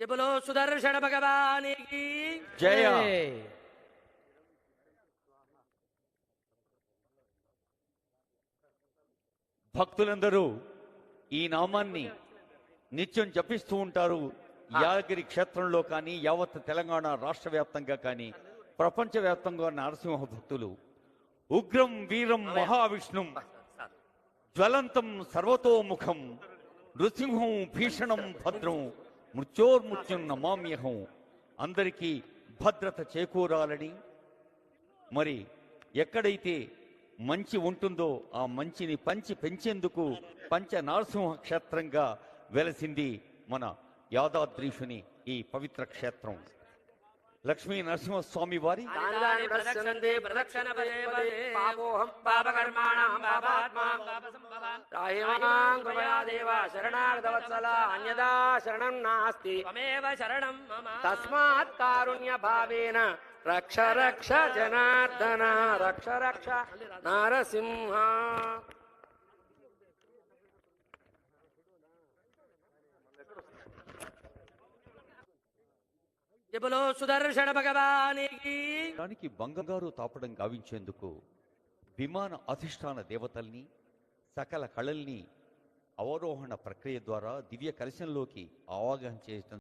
జబులో సుదర్శన భగవానికి. జయ. భక్తులందరూ ఈ నామాన్ని నిత్యం జపిస్తూ ఉంటారు. యాదగిరి క్షేత్రంలో కానీ యావత్ తెలంగాణ రాష్ట్ర వ్యాప్తంగా కానీ ప్రపంచ వ్యాప్తంగా నరసింహ భక్తులు. ఉగ్రం వీరం మహావిష్ణుం జ్వలంతం సర్వతోముఖం నృసింహం భీషణం భద్రం. మృత్యోర్మృత్యుం నమామ్యహం అందరికీ భద్రత చేకూరాలని. మరి ఎక్కడైతే మంచి ఉంటుందో ఆ మంచిని పంచి పెంచేందుకు పంచ నరసింహ క్షేత్రంగా వెలసింది మన యాదాద్రీషుని ఈ పవిత్ర క్షేత్రం. లక్ష్మీ నరసింహస్వామి వారి రాహిమాం కృపయా దేవ శరణాగతవత్సల అన్యదా శరణం నాస్తి. త్వమేవ శరణం మమ. తస్మాత్ కారుణ్య భావేన రక్ష రక్ష జనార్దన రక్ష రక్ష నారసింహ. సుదర్శన భగవానికి దానికి బంగారు తాపడం గావించేందుకు విమాన అధిష్టాన దేవతల్ని సకల కళల్ని అవరోహణ ప్రక్రియ ద్వారా దివ్య కలశంలోకి అవగాహన చేయటం